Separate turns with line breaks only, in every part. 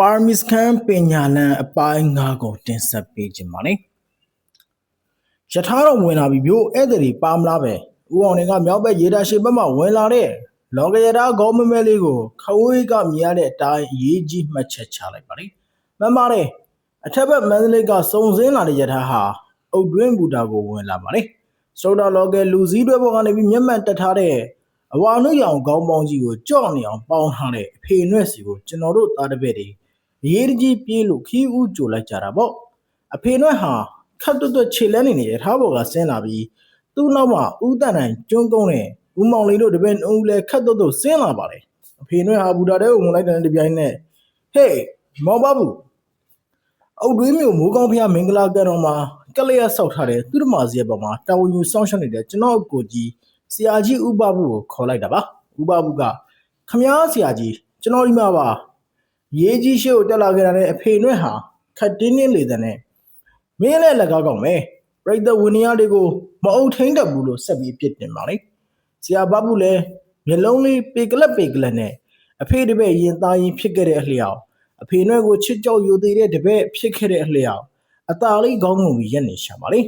ပါရမီစကန်ပညာလန်အပိုင်း၅ကိုတင်ဆက်ပေးခြင်းပါလေယထာတော့ဝင်လာပြီမျိုးဧည့်သည်တွေပါမလားပဲဦးအောင်နေကမြောက်ဘက်ရေတာရှိဘက်မှဝင်လာတဲ့လောကရတာဂေါမမဲလေးကိုခဝေးကမြင်ရတဲ့အတိုင်းအရေးကြီးမှတ်ချက်ချလိုက်ပါလေမှန်ပါတယ်အထက်ဘက်မန္တလေးကစုံစင်းလာတဲ့ယထာဟာအုတ်တွင်းဘူတာကိုဝင်လာပါလေစတိုတာလောကလူစည်းတွဲပေါ်ကနေပြီးမျက်မှန်တက်ထားတဲ့အဝါနုရောင်ခေါင်းပေါင်းကြီးကိုကြော့နေအောင်ပေါင်းထားတဲ့အဖေနွဲ့စီကိုကျွန်တော်တို့သားတစ်ပည့်တွေ အရေးတကြီးပြေးလို့ခီးဦးကြိုလိုက်ကြတာပေါ့အဖေနွဲ့ဟာခတ်တွတ်တွတ်ခြေလဲနေနေတဲ့ထားပေါ်ကဆင်းလာပြီးသူ့နောက်မှာဦးတန်တန်ကျွန်းကုန်းနဲ့ဦးမောင်လေးတို့တပည့်ဦးလည်းခတ်တွတ်တွတ်ဆင်းလာပါတယ်အဖေနွဲ့ဟာဘူတာတဲကိုဝင်လိုက်တဲ့တပြိုင်နက်ဟေးမောင်ပါဘူးအုတ်တွင်းမျိုးမိုးကောင်းဖျားမင်္ဂလာကံတော်မှာကလျက်ဆောက်ထားတဲ့သူ့ဓမ္မစီရဲ့ပေါ်မှာတာဝန်ယူဆောင်ရှောက်နေတဲ့ကျွန်တော်ကိုကြီးဆရာကြီးဥပဘူးကိုခေါ်လိုက်တာပါဥပဘူးကခမားဆရာကြီးကျွန်တော်ဒီမှာပါ ရေးကြီးရှိကိုတက်လာခဲ့တာနဲ့အဖေနွဲ့ဟာခတ်တင်းတင်းလေတဲ့နဲ့မင်းလည်းလက်ကားကောင်းမယ်ပြိတ္တဝိနည်းတွေကိုမအုပ်ထိန်တတ်ဘူးလို့ဆက်ပြီးပြစ်တင်ပါလေဆရာဘဘူးလည်းမျက်လုံးလေးပေကလက်ပေကလက်နဲ့အဖေတပည့်ရင်သားရင်ဖြစ်ခဲ့တဲ့အလျောက်အဖေနွဲ့ကိုချစ်ကြောက်ယူသေးတဲ့တပည့်ဖြစ်ခဲ့တဲ့အလျောက်အตาလေးကောင်းငုံပြီးရက်နေရှာပါလေ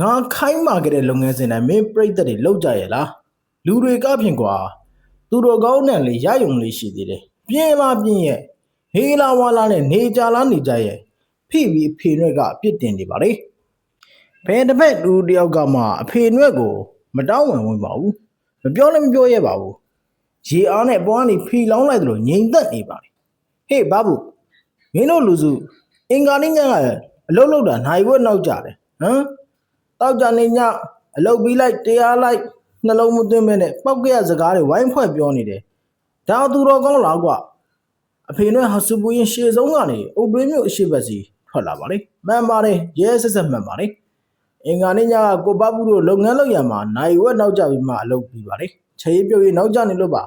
ငါခိုင်းမာခဲ့တဲ့လုပ်ငန်းစဉ်တိုင်းမင်းပြိတ္တတွေလောက်ကြရဲ့လားလူတွေကဖြင့်ကွာသူတို့ကောင်းတဲ့လေရယုံလေးရှိသေးတယ် ပြင်းလားပြင်းရဲ့ဟေးလာဝါလာနဲ့နေကြလားနေကြရဲ့ဖိပြီးအဖေနွဲ့ကအပြစ်တင်နေပါလေဘယ်တစ်ဖက်လူတယောက်ကမှအဖေနွဲ့ကိုမတောင်းဝင်ဝင်ပါဘူးမပြောလည်းမပြောရဲပါဘူးရေအားနဲ့ပွားနေဖီလောင်းလိုက်သလိုငြိမ်သက်နေပါလေဟေးဘာဘူးမင်းတို့လူစုအင်္ဂါနေ့ညကအလုတ်လုတ်တာနိုင်ဝက်နောက်ကြတယ်ဟမ်တောက်ကြနေညအလုတ်ပြီးလိုက်တရားလိုက်နှလုံးမသွင်းမဲနဲ့ပောက်ကရစကားတွေဝိုင်းဖွဲ့ပြောနေတယ် ဒါသူတော်ကောင်းလားကွာအဖေနဲ့ဟာစူပူရင်ရှေ့ဆုံးကနေအုပ်တွင်းမျိုးအရှိဘက်စီထွက်လာပါလေမှန်ပါတယ်ရဲဆက်ဆက်မှန်ပါလေအင်္ဂါနေ့ညကကိုပပူတို့လုပ်ငန်းလုပ်ရမှာနိုင်ဝက်နောက်ကြပြီးမှအလုပ်ပြီးပါလေချေးပြုတ်ရေးနောက်ကြနေလို့ပါ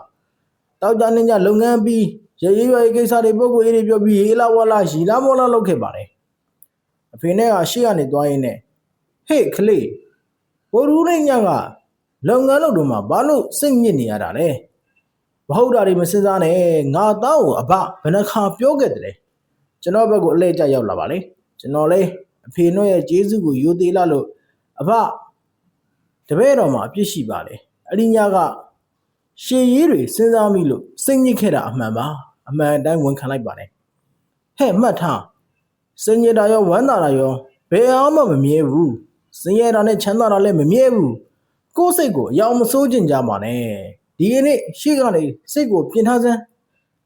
တောက်ကြနေညလုပ်ငန်းပြီးရရေးရွယ်ကိစ္စတွေပုဂ္ဂိုလ်ရေးတွေပြောပြီးရေးလာဝလာရီလာမောလာလုပ်ခဲ့ပါတယ်အဖေနဲ့ကရှေ့ကနေသွားရင်းနဲ့ဟေ့ခလေးဘိုရူးနေညကလုပ်ငန်းလုပ်တော့မှဘာလို့စိတ်ညစ်နေရတာလဲ မဟုတ်တာတွေမစင်စားနဲ့ငါသားကိုအဘဘယ်နှခါပြောခဲ့တယ်ကျွန်တော်ဘက်ကိုအလဲကျရောက်လာပါလေကျွန်တော်လေအဖေနှုတ်ရဲ့ဂျေစုကိုယူသေးလာလို့အဘတပည့်တော်မှာအပြစ်ရှိပါလေအရိညာကရှေးရေးတွေစဉ်းစားမိလို့စိတ်ညစ်ခဲ့တာအမှန်ပါအမှန်တိုင်းဝန်ခံလိုက်ပါတယ်ဟဲ့မှတ်ထားစင်ရတာရောဝမ်းသာတာရောဘယ်အောင်မှမမြဲဘူးစင်ရတာနဲ့ချမ်းသာတာလည်းမမြဲဘူးကိုယ်စိတ်ကိုအယောင်မစိုးကျင်ကြပါနဲ့ ဒီကနေ့ရှေ့ကနေစိတ်ကိုပြင်ထားစမ်း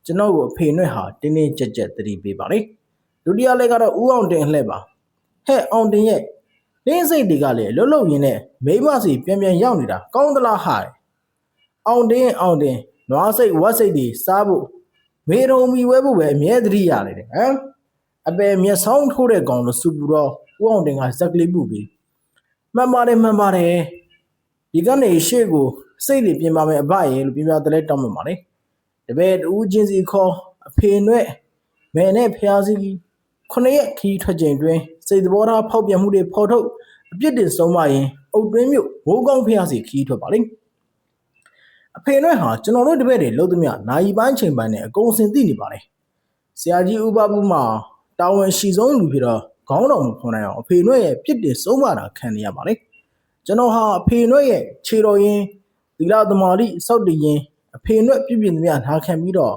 ကျွန်တော်ကိုအဖေနဲ့ဟာတင်းတင်းကြက်ကြက်သတိပေးပါလေဒုတိယလက်ကတော့ဦးအောင်တင်လှဲ့ပါဟဲ့အောင်တင်ရဲ့တင်းစိတ်တွေကလည်းလှုပ်လှုပ်ရင်းနဲ့မိမစီပြန်ပြန်ရောက်နေတာကောင်းသလားဟာအောင်တင်အောင်တင်နွားစိတ်ဝက်စိတ်တွေစားဖို့မေရုံမီဝဲဖို့ပဲအမြဲတည်းရတယ်ဟမ်အပယ်မျက်စောင်းထိုးတဲ့ကောင်လို့စူပူတော့ဦးအောင်တင်ကဇက်ကလေးပူပြီးမှန်ပါတယ်မှန်ပါတယ် ဒီကနေရှေ့ကိုစိတ်တွေပြင်ပါမယ်အဘရဲ့လို့ပြင်ပြတယ်လဲတောင်းမှပါလေတပည့်တူးချင်းစီခေါ်အဖေနွဲ့မဲနဲ့ဖျားစီခုနှစ်ရက်ခီးထွက်ချိန်တွင်စိတ်သဘောထားဖောက်ပြန်မှုတွေဖော်ထုတ်အပြစ်တင်ဆုံးမရင်အုတ်တွင်းမြို့ဘိုးကောင်းဖျားစီခီးထွက်ပါလိမ့်အဖေနွဲ့ဟာကျွန်တော်တို့တပည့်တွေလုံးသမျှနိုင်ပိုင်းချိန်ပိုင်းနဲ့အကုန်စင်သိနေပါလေဆရာကြီးဥပပူမှာတာဝန်ရှိဆုံးလူဖြစ်တော့ခေါင်းတော်မဖွန်နိုင်အောင်အဖေနွဲ့ရဲ့ပြစ်တင်ဆုံးမတာခံနေရပါလေ ကျွန်တော်ဟာအဖေနွဲ့ရဲ့ခြေတော်ရင်သီလသမာဓိစောက်တည်ရင်အဖေနွဲ့ပြည့်ပြည့်သမျှနာခံပြီးတော့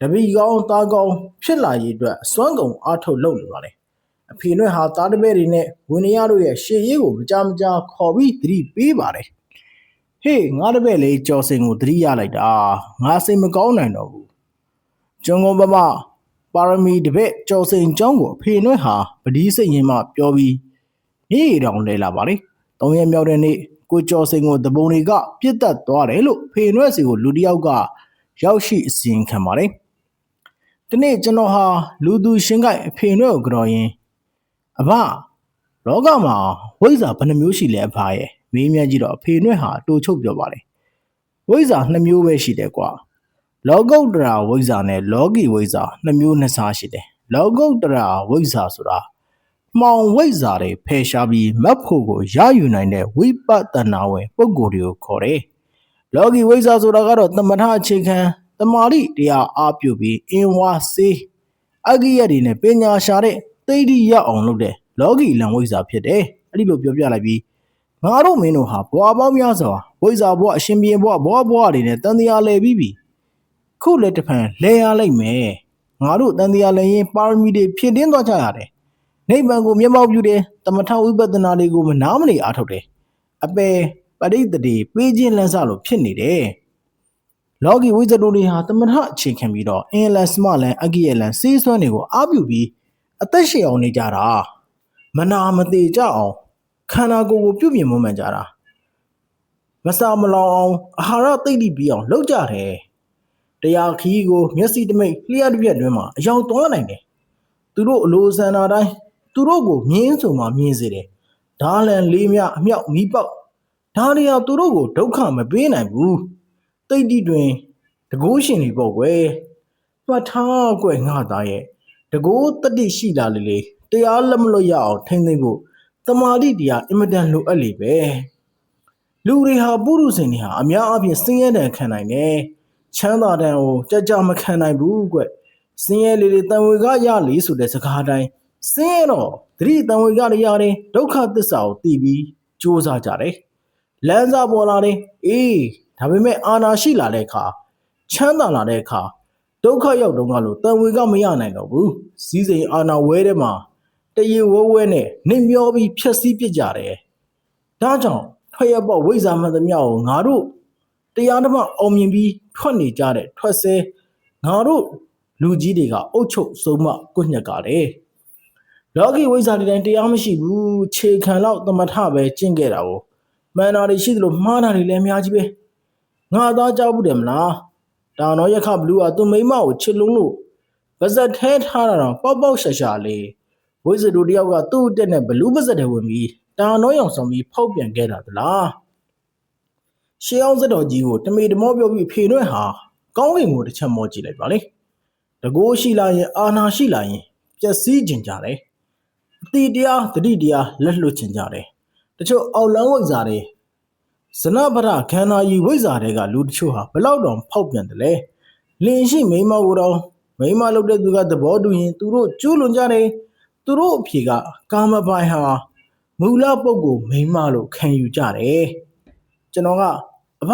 တပီကောင်းသားကောင်းဖြစ်လာရေးအတွက်အစွမ်းကုန်အားထုတ်လုပ်နေပါလေအဖေနွဲ့ဟာသားတပည့်တွေနဲ့ဝင်းရတို့ရဲ့ရှေ့ရေးကိုမကြမကြာခေါ်ပြီးသတိပေးပါတယ်ဟေးငါတပည့်လေးကြော်စင်ကိုသတိရလိုက်တာငါစိတ်မကောင်းနိုင်တော့ဘူးကျွန်းကုန်းပမပါရမီတပည့်ကြော်စင်ကျောင်းကိုအဖေနွဲ့ဟာပတိစိတ်ရင်မှပြောပြီးမြေတောင်လဲလာပါလေ သုံးရက်မြောက်တဲ့နေ့ကိုကျော်စိန်ကိုတပုံတွေကပြစ်တက်သွားတယ်လို့ဖေနွဲ့စီကိုလူတစ်ယောက်ကရောက်ရှိအစီရင်ခံပါတယ်။ဒီနေ့ကျွန်တော်ဟာလူသူရှင်းကိုက်အဖေနွဲ့ကိုကြော်ရင်အဘလောကမှာဝိဇ္ဇာဘယ်နှမျိုးရှိလဲအဖရဲ့မင်းမြတ်ကြီးတော့အဖေနွဲ့ဟာတူချုပ်ပြောပါလေ။ဝိဇ္ဇာနှစ်မျိုးပဲရှိတယ်ကွာ။လောကုတ္တရာဝိဇ္ဇာနဲ့လောကီဝိဇ္ဇာနှစ်မျိုးနှစ်စားရှိတယ်။လောကုတ္တရာဝိဇ္ဇာဆိုတာ မှောင်ဝိဇ္ဇာတွေဖယ်ရှားပြီးမတ်ဖို့ကိုရယူနိုင်တဲ့ဝိပဿနာဝင်ပုဂ္ဂိုလ်တွေကိုခေါ်တယ်။လောကီဝိဇ္ဇာဆိုတာကတော့သမထအခြေခံတတမာတိတရားအားပြုပြီးအင်ဝါစေးအဂိယတွေနဲ့ပညာရှာတဲ့သိတိရအောင်လုပ်တဲ့လောကီလံဝိဇ္ဇာဖြစ်တယ်အဲ့ဒီလိုပြောပြလိုက်ပြီးငါတို့မင်းတို့ဟာဘွာပေါင်းများစွာဝိဇ္ဇာဘွားအရှင်ပြေဘွားဘွားဘွားတွေနဲ့တန်တရားလဲပြီးပြီခုလက်တစ်ဖန်လဲရလိုက်မယ်ငါတို့တန်တရားလဲရင်ပါရမီတွေဖြည့်တင်းသွားကြရတယ် နိဗ္ဗာန်ကိုမျက်မှောက်ပြုတယ်တမထဝိပဿနာတွေကိုမနာမနေအားထုတ်တယ်အပေပရိသတ်တွေပေးခြင်းလန်းစားလို့ဖြစ်နေတယ်လော်ဂီဝိဇ္ဇတိုတွေဟာတမထအခြေခံပြီးတော့အင်လန်စမလန်အဂိယလန်စေးစွမ်းတွေကိုအားပြုပြီးအသက်ရှင်အောင်နေကြတာမနာမသေးကြအောင်ခန္ဓာကိုယ်ကိုပြုပြင်မွမ်းမံကြတာမစာမလောင်အောင်အာဟာရသိမ့်တိပြီးအောင်လုပ်ကြတယ်တရားခီးကိုမျက်စိတမိတ်လျှက်တစ်ပြက်တွင်းမှာအယောင်သွားနိုင်တယ်သူတို့အလိုဆန္ဒတိုင်း သူတို့ကိုမြင်းဆိုမှမြင်းစေတယ်ဓာလန်လေးမြအမြောက်မီးပေါက်ဒါတွေဟာသူတို့ကိုဒုက္ခမပေးနိုင်ဘူးတိတ်တိတွင်တကိုးရှင်တွေပေါ့ကွယ်မှတ်ထားကွယ်ငါသားရဲ့တကိုးတတိရှိလာလေလေတရားလက်မလွတ်ရအောင်ထိမ့်သိမ့်ဖို့တမာတိတရားအင်မတန်လိုအပ်လေပဲလူတွေဟာပုရုษင်တွေဟာအများအပြားဆင်းရဲတဲ့ခံနိုင်တယ်ချမ်းသာတဲ့ကိုကြကြမခံနိုင်ဘူးကွယ်ဆင်းရဲလေလေတန်ဝေကရလေဆိုတဲ့စကားတိုင်း ဆင်းရဲတော့သတိတန်ဝေကရရတယ်ဒုက္ခသစ္စာကိုသိပြီးကြိုးစားကြတယ်လမ်းစာပေါ်လာတယ်အေးဒါပေမဲ့အာနာရှိလာတဲ့အခါချမ်းသာလာတဲ့အခါဒုက္ခရောက်တော့ကလို့တန်ဝေကမရနိုင်တော့ဘူးစီးစိမ်အာနာဝဲတဲ့မှာတရေဝဲဝဲနဲ့နှင်မျောပြီးဖြက်စီးပစ်ကြတယ်ဒါကြောင့်ထွက်ရပေါ့ဝိဇ္ဇာမှန်သမျှကိုငါတို့တရားဓမ္မအောင်မြင်ပြီးထွက်နေကြတဲ့ထွက်ဆဲငါတို့လူကြီးတွေကအုတ်ချုပ်ဆုံးမကွညက်ကြတယ် လောကီဝိဇ္ဇာတွေတိုင်းတရားမရှိဘူးခြေခံလောက်သမထပဲကျင့်ခဲ့တာကိုမှန်တာတွေရှိသလိုမှားတာတွေလည်းအများကြီးပဲငါသားကြောက်ဘူးတယ်မလားတောင်တော်ရခဘလူးကသူမိမကိုချစ်လုံးလို့ပါဇက်ထဲထားတာတော့ပေါက်ပေါက်ရှာရှာလေးဝိဇ္ဇတူတယောက်ကသူ့အတက်နဲ့ဘလူးပါဇက်တွေဝင်ပြီးတောင်တော်ရောင်ဆောင်ပြီးဖောက်ပြန်ခဲ့တာသလားရှေးအောင်စက်တော်ကြီးကိုတမေတမောပြောပြီးဖေနှွဲ့ဟာကောင်းကင်ကိုတစ်ချက်မောကြည့်လိုက်ပါလေတကိုးရှိလာရင်အာနာရှိလာရင်ပျက်စီးကျင်ကြတယ် အတိတရားတတိတရားလက်လွတ်ကျင်ကြတယ်တချို့အောက်လန်းဝိဇ္ဇာတွေဇနဗရခန္ဓာယူဝိဇ္ဇာတွေကလူတချို့ဟာဘလောက်တောင်ဖောက်ပြန်တယ်လဲလင်ရှိမိန်းမကိုတော့မိန်းမလုပ်တဲ့သူကသဘောတူရင်သူတို့ကျူးလွန်ကြတယ်သူတို့အဖြေကကာမပိုင်ဟာမူလပုဂ္ဂိုလ်မိန်းမလို့ခံယူကြတယ်ကျွန်တော်ကအဖ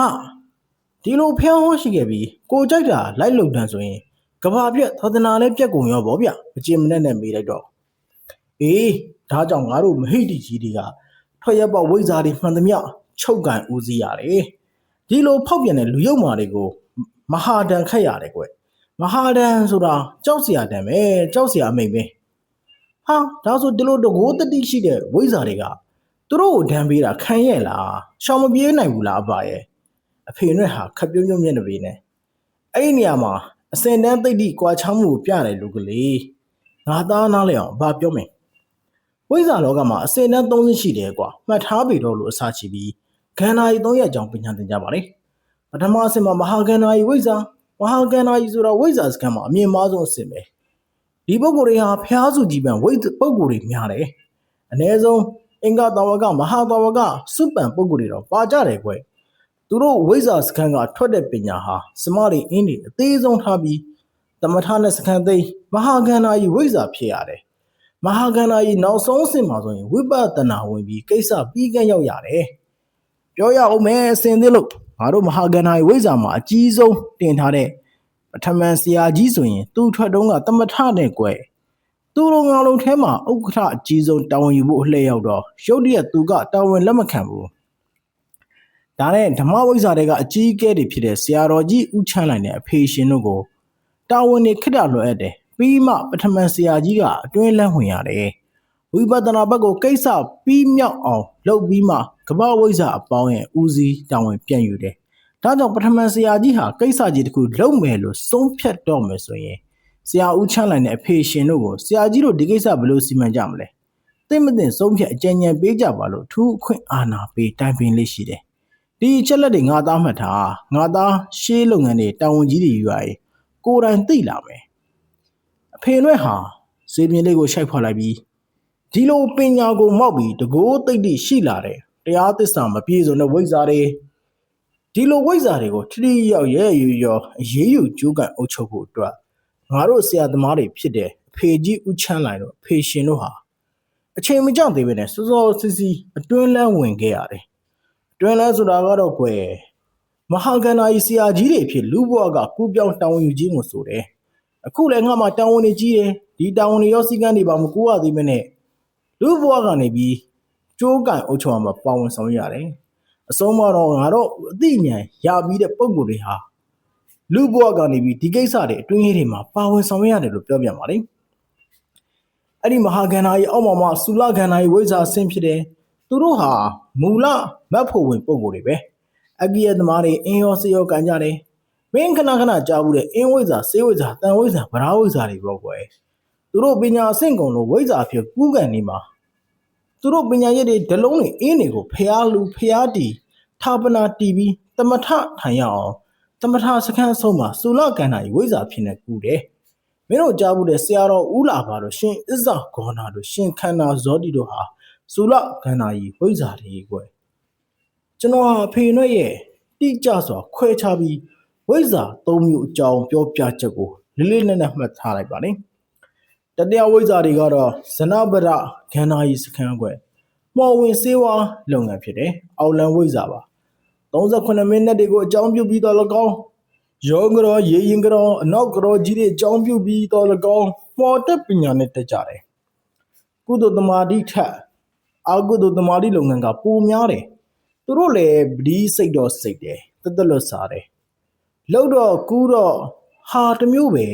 ဒီလိုဖျောင်းဟောရှိခဲ့ပြီးကိုကြိုက်တာလိုက်လုံတန်းဆိုရင်ကဘာပြက်သောဒနာလည်းပြက်ကုန်ရောဗောဗျအကျဉ်းမနဲ့နဲ့မေးလိုက်တော့ အေးဒါကြောင့်ငါတို့မဟိတိကြီးတွေကထွက်ရက်ပေါ့ဝိဇ္ဇာတွေမှန်သမျှချုပ်ကန်ဦးစီးရတယ်ဒီလိုဖောက်ပြန်တဲ့လူယုံမာတွေကိုမဟာဒဏ်ခတ်ရတယ်ကွမဟာဒဏ်ဆိုတာကြောက်စရာတံပဲကြောက်စရာအမိန်ပဲဟာဒါဆိုဒီလိုတကိုးတတိရှိတဲ့ဝိဇ္ဇာတွေကသူတို့ကိုဒဏ်ပေးတာခံရဲ့လားရှောင်မပြေးနိုင်ဘူးလားအပါရဲ့အဖေနဲ့ဟာခပ်ပြုံးပြုံးမျက်နှာပေးနေအဲ့ဒီနေရာမှာအစင်တန်းသိတိကွာချောင်းမှုကိုပြတယ်လူကလေးငါသားနားလဲအောင်ဘာပြောမလဲ ဝိဇ္ဇာလောကမှာအစင်တန်း၃ဆင့်ရှိတယ်ကွာမှတ်ထားပြီတော့လို့အစချီပြီးခန္ဓာကြီး၃ရက်အကြောင်းပညာသင်ကြပါလေပထမအဆင့်မှာမဟာခန္ဓာကြီးဝိဇ္ဇာမဟာခန္ဓာကြီးဆိုတာဝိဇ္ဇာစကန်မှာအမြင့်မားဆုံးအဆင့်ပဲဒီပုဂ္ဂိုလ်တွေဟာဖျားစုကြည်ပံဝိဇ္ဇပုဂ္ဂိုလ်တွေများတယ်အ ਨੇ ဆုံးအင်္ဂတဝကမဟာတဝကစုပံပုဂ္ဂိုလ်တွေတော့ပါကြတယ်ကွသူတို့ဝိဇ္ဇာစကန်ကထွက်တဲ့ပညာဟာစမတွေအင်းတွေအသေးဆုံးထားပြီးတမထနဲ့စကန်သိမ်းမဟာခန္ဓာကြီးဝိဇ္ဇာဖြစ်ရတယ် မဟာကန္နာကြီးနောက်ဆုံးအဆင့်မှာဆိုရင်ဝိပဿနာဝင်ပြီးကိစ္စပြီးကန်းရောက်ရတယ်။ပြောရအောင်မယ်အစင်သေးလို့ငါတို့မဟာကန္နာကြီးဝိဇ္ဇာမှာအကြီးဆုံးတင်ထားတဲ့ပထမန်ဆရာကြီးဆိုရင်သူ့ထွက်တုံးကတမထနဲ့ကွယ်သူ့လိုငါလုံးထဲမှာဥက္ကဋ္ဌအကြီးဆုံးတာဝန်ယူဖို့အလှည့်ရောက်တော့ရုတ်တရက်သူကတာဝန်လက်မခံဘူး။ဒါနဲ့ဓမ္မဝိဇ္ဇာတွေကအကြီးအကဲတွေဖြစ်တဲ့ဆရာတော်ကြီးဦးချမ်းလိုက်တဲ့အဖေရှင်တို့ကိုတာဝန်တွေခက်တာလွယ်အပ်တယ် ပြီးမှပထမဆရာကြီးကအတွင်းလန်းဝင်ရတယ်ဝိပဿနာဘက်ကိုကိစ္စပြီးမြောက်အောင်လုပ်ပြီးမှကမ္ဘာဝိဇ္ဇာအပေါင်းရဲ့ဦးစီးတာဝန်ပြန်ယူတယ်ဒါကြောင့်ပထမဆရာကြီးဟာကိစ္စကြီးတစ်ခုလုပ်မယ်လို့ဆုံးဖြတ်တော့မယ်ဆိုရင်ဆရာဦးချမ်းလိုက်တဲ့အဖေရှင်တို့ကိုဆရာကြီးတို့ဒီကိစ္စဘယ်လိုစီမံကြမလဲသိမသိဆုံးဖြတ်အကြံဉာဏ်ပေးကြပါလို့ထူးအခွင့်အာဏာပေးတိုင်ပင်လေးရှိတယ်ဒီအချက်လက်တွေငါသားမှတ်ထားငါသားရှေးလုပ်ငန်းတွေတာဝန်ကြီးတွေယူရရင်ကိုယ်တိုင်သိလာမယ်အ ဖေနွဲ့ဟာစေပြင်းလေးကိုရှိုက်ဖွာလိုက်ပြီးဒီလိုပညာကိုမောက်ပြီးတကိုးသိမ့်တိရှိလာတဲ့တရားသစ္စာမပြေစုံတဲ့ဝိဇ္ဇာတွေဒီလိုဝိဇ္ဇာတွေကိုထိထိရောက်ရဲရရောအရေးယူကြိုးကန်အုပ်ချုပ်ဖို့အတွက်ငါတို့ဆရာသမားတွေဖြစ်တဲ့အဖေကြီးဦးချမ်းလိုက်တို့အဖေရှင်တို့ဟာအချိန်မကြောက်သေးပဲနဲ့စောစောစီးစီးအတွင်းလန်းဝင်ခဲ့ရတယ်အတွင်းလန်းဆိုတာကတော့ကွယ်မဟာကန္နာကြီးဆရာကြီးတွေဖြစ်လူဘွားကကူပြောင်းတောင်းယူခြင်းကိုဆိုတယ် အခုလည်းငါမှတောင်းဝင်နေကြီးတယ်ဒီတောင်းဝင်ရောစီကန်းတွေပါမကူရသေးမနဲ့လူဘွားကနေပြီးကြိုးကန်အုပ်ချုပ်အောင်ပါဝင်ဆောင်ရတယ်အဆုံးမတော့ငါတော့အသိဉာဏ်ရပြီးတဲ့ပုံကိုယ်တွေဟာလူဘဝကနေပြီးဒီကိစ္စတွေအတွင်းရေးတွေမှာပါဝင်ဆောင်ရွက်ရတယ်လို့ပြောပြပါလိမ့်အဲ့ဒီမဟာကန္နာကြီးအောက်မှာမှဆူလကန္နာကြီးဝိဇ္ဇာဆင်းဖြစ်တယ်သူတို့ဟာမူလမတ်ဖို့ဝင်ပုံကိုယ်တွေပဲအကိယသမားတွေအင်းရောစေရောကန်ကြတယ် မင်းခဏခဏကြားဘူးတဲ့အင်းဝိဇ္ဇာစေဝိဇ္ဇာတန်ဝိဇ္ဇာဗရာဝိဇ္ဇာတွေပေါ့ကွယ်သူတို့ပညာအဆင့်ကုန်လို့ဝိဇ္ဇာဖြစ်ကူးကန်နေမှာသူတို့ပညာရည်တွေဒလုံးတွေအင်းတွေကိုဖျားလူဖျားတီထာပနာတီပြီးတမထထိုင်ရအောင်တမထစခန်းအဆုံးမှာစူလကန္နာကြီးဝိဇ္ဇာဖြစ်နေကူတယ်မင်းတို့ကြားဘူးတဲ့ဆရာတော်ဦးလာပါတော့ရှင်အစ္ဆာဂေါနာတို့ရှင်ခန္ဓာဇောတိတို့ဟာစူလကန္နာကြီးဝိဇ္ဇာတွေကွယ်ကျွန်တော်ဟာဖေနှွဲ့ရဲ့တိကျစွာခွဲခြားပြီး ဝိဇ္ဇာ၃မျိုးအကြောင်းပြောပြချက်ကိုလေးလေးနက်နက်မှတ်ထားလိုက်ပါနေတတရားဝိဇ္ဇာတွေကတော့ဇနဗရခန္ဓာကြီးစခန်းကွယ်မော်ဝင်စေဝါလုပ်ငန်းဖြစ်တယ်။အောက်လန်ဝိဇ္ဇာပါ38မိနစ်တွေကိုအကြောင်းပြုပြီးတော့၎င်းယောဂရောရေရင်ကရောအနောက်ကရောကြီးတွေအကြောင်းပြုပြီးတော့၎င်းမော်တက်ပညာနဲ့တက်ကြတယ်။ကုသိုလ်သမာဓိထက်အကုသိုလ်သမာဓိလုပ်ငန်းကပိုများတယ်။သူတို့လည်းဗဒီစိတ်တော့စိတ်တယ်တသက်လွတ်စားတယ်။ လောက်တော့ကူးတော့ဟာတစ်မျိုးပဲ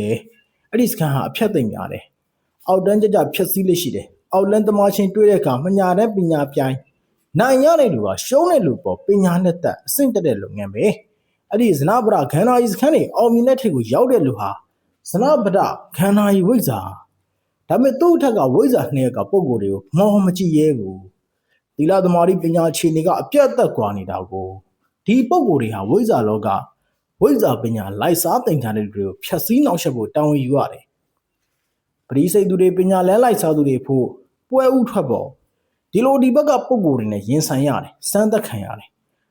အဲ့ဒီစကန်ဟာအဖြတ်သိမ့်များတယ်။အောက်တန်းကြကြဖြတ်စည်းလေးရှိတယ်။အောက်လန်းသမားချင်းတွေ့တဲ့အခါမညာတဲ့ပညာပြိုင်နိုင်ရတဲ့လူကရှုံးတဲ့လူပေါ်ပညာနဲ့တက်အဆင့်တက်တဲ့လုပ်ငန်းပဲအဲ့ဒီဇနဗဒခန္ဓာကြီးစခန်းတွေအောင်မြင်တဲ့ထိပ်ကိုရောက်တဲ့လူဟာဇနဗဒခန္ဓာကြီးဝိဇ္ဇာဒါပေမဲ့သူ့အထက်ကဝိဇ္ဇာနှစ်ရက်ကပုံကိုယ်တွေကိုမောမကြည့်ရဲဘူးသီလသမာဓိပညာခြေနေကအပြတ်သက်ကွာနေတာကိုဒီပုံကိုယ်တွေဟာဝိဇ္ဇာလောက ဝိဇ္ဇာပညာလိုက်စားတင်ထားတဲ့လူတွေကိုဖြတ်စည်းနှောက်ယှက်ဖို့တောင်းယူရတယ်ပရိစိတ်သူတွေပညာလဲလိုက်စားသူတွေဖို့ပွဲဥထွက်ပေါ်ဒီလိုဒီဘက်ကပုံကိုယ်တွေနဲ့ရင်ဆိုင်ရတယ်စမ်းသက်ခံရတယ်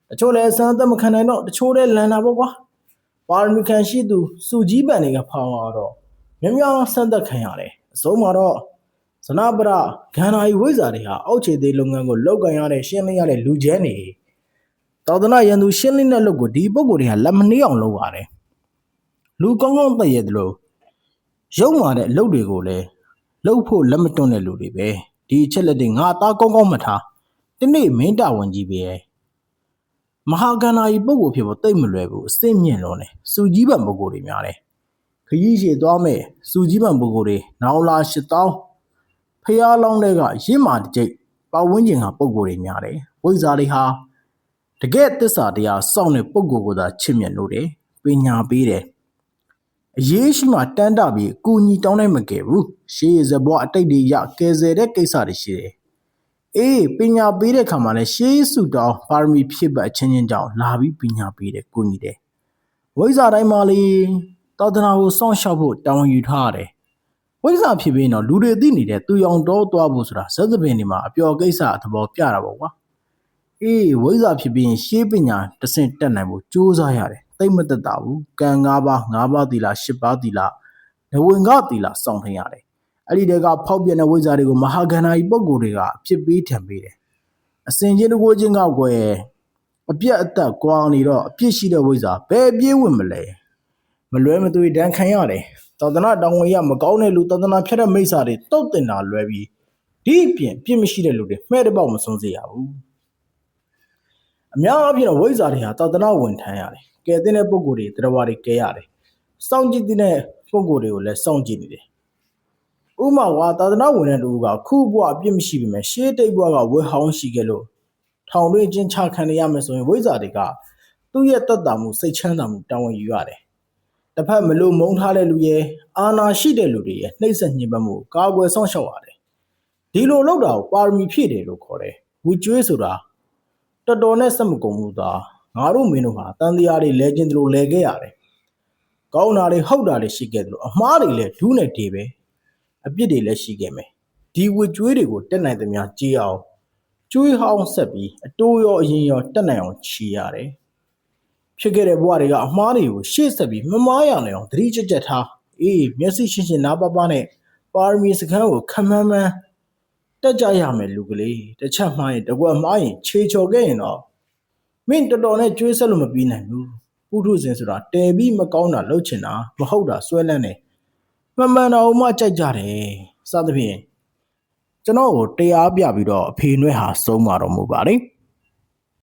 တချို့လည်းစမ်းသက်မခံနိုင်တော့တချို့လည်းလန်တာပေါ့ကွာပါရမီခံရှိသူစုကြီးပန်တွေကဖောင်းလာတော့မြများစမ်းသက်ခံရတယ်အစုံမှာတော့ဇနပရဂန္ဓာယီဝိဇ္ဇာတွေဟာအောက်ခြေသေးလုပ်ငန်းကိုလောက်ကန်ရတဲ့ရှင်းလင်းရတဲ့လူကျန်း နေတောသနာရန်သူရှင်းလင်းတဲ့လုပ်ကိုဒီပုံကိုယ်တွေကလက်မနှေးအောင်လုပ်ရတယ်လူကောင်းကောင်းသိရတယ်လို့ရုံမာတဲ့အလုပ်တွေကိုလည်းလှုပ်ဖို့လက်မတွန့်တဲ့လူတွေပဲဒီအချက်လက်တွေငါသားကောင်းကောင်းမထားဒီနေ့မင်းတာဝန်ကြီးပဲမဟာကန္နာကြီးပုံကိုဖြစ်ဖို့တိတ်မလွယ်ဘူးအစ်စ်မြင့်လုံးတယ်စူကြီးပံပုံကိုတွေများတယ်ခကြီးရှည်သွားမယ်စူကြီးပံပုံကိုတွေနောင်လာ8000ဖျားလောင်းတဲ့ကရင့်မာတစ်ကြိတ်ပတ်ဝန်းကျင်ကပုံကိုတွေများတယ်ဝိဇ္ဇာတွေဟာ တကယ်တစ္ဆာတရားစောင့်တဲ့ပုံကိုကိုသာချစ်မြတ်လို့တယ်ပညာပေးတယ်အရေးရှိမှတန်းတပြီးအကူညီတောင်းနိုင်မကယ်ဘူးရှေးရဇဘွားအတိတ်တွေရကယ်ဆယ်တဲ့ကိစ္စတွေရှိတယ်အေးပညာပေးတဲ့ခါမှာလည်းရှေးစုတောင်းပါရမီဖြစ်ပတ်ချင်းချင်းကြောင့်လာပြီးပညာပေးတယ်ကိုကြီးတယ်ဝိဇ္ဇာတိုင်းမှာလေသာသနာကိုစောင့်ရှောက်ဖို့တောင်းယူထားရတယ်ဝိဇ္ဇာဖြစ်ပြီးတော့လူတွေသိနေတဲ့သူရောင်တော့သွားဖို့ဆိုတာဇက်သပင်တွေမှာအပျော်ကိစ္စအသဘောပြတာပေါ့ကွာ အေးဝိဇ္ဇာဖြစ်ပြီးရင်ရှေးပညာတစ်ဆင့်တက်နိုင်ဖို့ကြိုးစားရတယ်တိတ်မတက်တာဘူးကံ၅ပါး၅ပါးသီလ၈ပါးသီလနဝင်ကသီလစောင့်ထင်ရတယ်အဲ့ဒီတကဖောက်ပြန်တဲ့ဝိဇ္ဇာတွေကိုမဟာကန္နာကြီးပုံကိုယ်တွေကဖြစ်ပေးထံပေးတယ်အစင်ချင်းတကိုချင်းကကွယ်အပြက်အသက်ကွာနေတော့အပြစ်ရှိတဲ့ဝိဇ္ဇာဘယ်ပြေးဝင်မလဲမလွဲမသွေဒဏ်ခံရတယ်သာသနာတောင်းဝင်ရမကောင်းတဲ့လူသာသနာဖြတ်တဲ့မိစ္ဆာတွေတုတ်တင်တာလွဲပြီးဒီအပြင်ပြစ်မရှိတဲ့လူတွေမှဲ့တဲ့ပေါက်မဆုံးစေရဘူး အများအားဖြင့်ဝိဇ္ဇာတွေဟာသာသနာဝင်ထမ်းရတယ်ကဲတဲ့ပုံကိုယ်တွေတရားဝါတွေကဲရတယ်စောင့်ကြည့်တဲ့ပုံကိုယ်တွေကိုလည်းစောင့်ကြည့်နေတယ်ဥမာဝါသာသနာဝင်တဲ့လူကခုဘွားအပြစ်မရှိပေမဲ့ရှေးတိတ်ဘွားကဝေဟောင်းရှိခဲ့လို့ထောင်တွင်းချင်းချခံရမယ်ဆိုရင်ဝိဇ္ဇာတွေကသူ့ရဲ့တက်တာမှုစိတ်ချမ်းသာမှုတာဝန်ယူရတယ်တစ်ဖက်မလို့မုန်းထားတဲ့လူရဲ့အာနာရှိတဲ့လူတွေရဲ့နှိမ့်ဆက်ညှဉ်းပန်းမှုကာကွယ်ဆောင်ရှောက်ရတယ်ဒီလိုလုပ်တာကိုပါရမီဖြည့်တယ်လို့ခေါ်တယ်ဝီကျွေးဆိုတာ တော်တော်နဲ့စက်မကုန်ဘူးသားငါတို့မင်းတို့ဟာတန်တရားတွေလဲကျင်တယ်လို့လဲခဲ့ရတယ်ကောင်းတာတွေဟုတ်တာတွေရှိခဲ့တယ်လို့အမှားတွေလည်းဒူးနဲ့တေးပဲအပြစ်တွေလည်းရှိခဲ့မယ်ဒီဝကျွေးတွေကိုတက်နိုင်သမျှကြေးအောင်ကျွေးဟောင်းဆက်ပြီးအတိုးရောအရင်ရောတက်နိုင်အောင်ခြေရတယ်ဖြစ်ခဲ့တဲ့ဘဝတွေကအမားတွေကိုရှေ့ဆက်ပြီးမမားရနိုင်အောင်သတိကျကျထားအေးမျက်စိရှင်းရှင်းနားပပနဲ့ပါရမီစခန်းကိုခမန်းမန်း တက်ကြရမယ်လူကလေးတစ်ချက်မှားရင်တကွက်မှားရင်ခြေချော်ခဲ့ရင်တော့မင်းတော်တော်နဲ့ကြွေးဆက်လို့မပြီးနိုင်ဘူးပုထုဇဉ်ဆိုတာတဲပြီးမကောင်းတာလှုပ်ချင်တာမဟုတ်တာဆွဲလန်းတယ်မမှန်တော့မှကြိုက်ကြတယ်စသဖြင့်ကျွန်တော်ကိုတရားပြပြီးတော့အဖေနွဲဟာဆုံးမတော်မူပါတယ်